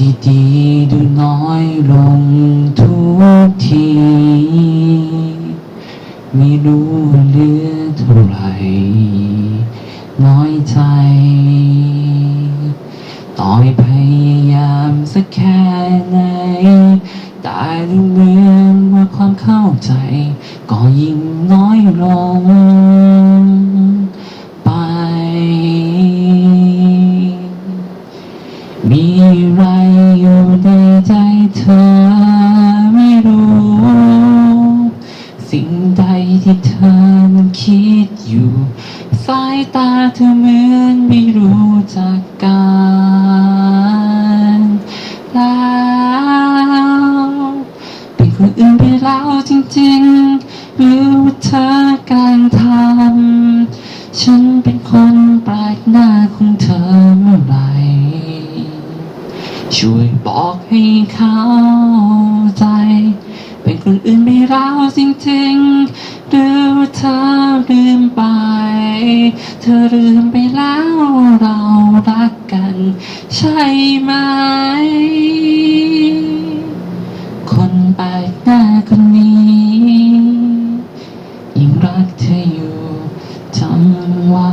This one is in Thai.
ดีๆ ดูน้อยลงทุกที ไม่รู้เหลือเท่าไหร่ น้อยใจ ต่อยพยายามสักแค่ไหน แต่ดูเหมือนว่าความเข้าใจ ก็ยิ่งน้อยลง ไรอยู่ในใจเธอไม่รู้ สิ่งใดที่เธอนั้นคิดอยู่ สายตาเธอเหมือนไม่รู้จักกันแล้วเป็นคนอื่นไปแล้วจริงๆหรือว่าเธอการทำฉันเป็นคนแปลกหน้าของเธอเมื่อไหร่ ช่วยบอกให้เขาใจ เป็นคนอื่นไม่รัวจริงๆหรือเธอลืมไป เธอลืมไปแล้วเรารักกัน ใช่ไหม คนแปลกหน้าคนนี้ยิ่งรักเธออยู่จำไว้